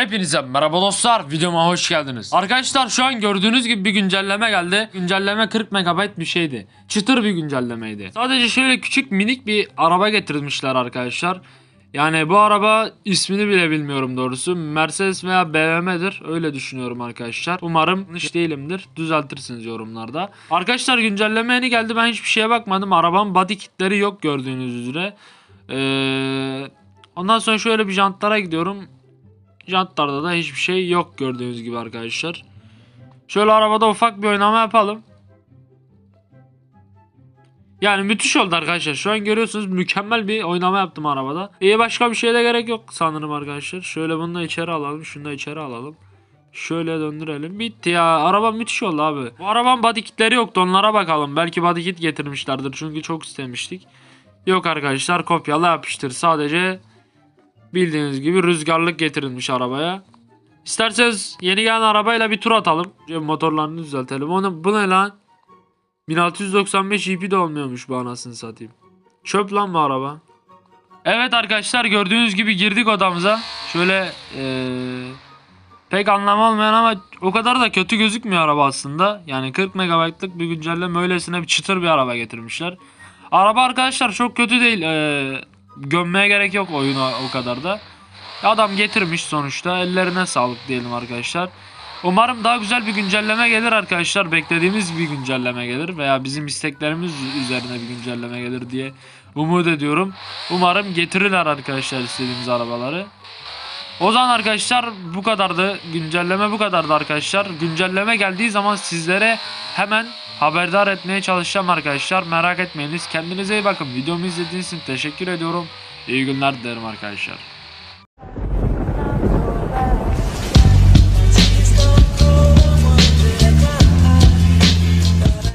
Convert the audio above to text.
Hepinize merhaba dostlar videoma hoş geldiniz. Arkadaşlar şu an gördüğünüz gibi bir güncelleme geldi. Güncelleme 40 MB bir şeydi. Çıtır bir güncellemeydi. Sadece şöyle küçük minik bir araba getirmişler arkadaşlar. Yani bu araba ismini bile bilmiyorum doğrusu. Mercedes veya BMW'dir. Öyle düşünüyorum arkadaşlar. Umarım yanlış değilimdir. Düzeltirsiniz yorumlarda. Arkadaşlar güncelleme yeni geldi. Ben hiçbir şeye bakmadım. Arabanın body kitleri yok gördüğünüz üzere. Ee, ondan sonra şöyle bir jantlara gidiyorum. Jantlarda da hiçbir şey yok gördüğünüz gibi arkadaşlar. Şöyle arabada ufak bir oynama yapalım. Yani müthiş oldu arkadaşlar. Şu an görüyorsunuz mükemmel bir oynama yaptım arabada. İyi başka bir şeye de gerek yok sanırım arkadaşlar. Şöyle bunu da içeri alalım. Şunu da içeri alalım. Şöyle döndürelim. Bitti ya. Araba müthiş oldu abi. Bu arabanın body kitleri yoktu. Onlara bakalım. Belki body kit getirmişlerdir. Çünkü çok istemiştik. Yok arkadaşlar kopyala yapıştır. Sadece bildiğiniz gibi rüzgarlık getirilmiş arabaya. İsterseniz yeni gelen arabayla bir tur atalım. Motorlarını düzeltelim. Onu, bu ne lan? 1695 EP de olmuyormuş bu anasını satayım. Çöp lan bu araba. Evet arkadaşlar gördüğünüz gibi girdik odamıza. Şöyle eee, pek anlamı olmayan ama o kadar da kötü gözükmüyor araba aslında. Yani 40 MB'lık bir güncelleme öylesine bir çıtır bir araba getirmişler. Araba arkadaşlar çok kötü değil. Eee, gömmeye gerek yok oyunu o kadar da. Adam getirmiş sonuçta. Ellerine sağlık diyelim arkadaşlar. Umarım daha güzel bir güncelleme gelir arkadaşlar. Beklediğimiz bir güncelleme gelir veya bizim isteklerimiz üzerine bir güncelleme gelir diye umut ediyorum. Umarım getirirler arkadaşlar istediğimiz arabaları. O zaman arkadaşlar bu kadardı. Güncelleme bu kadardı arkadaşlar. Güncelleme geldiği zaman sizlere hemen haberdar etmeye çalışacağım arkadaşlar. Merak etmeyiniz. Kendinize iyi bakın. Videomu izlediğiniz için teşekkür ediyorum. İyi günler dilerim arkadaşlar.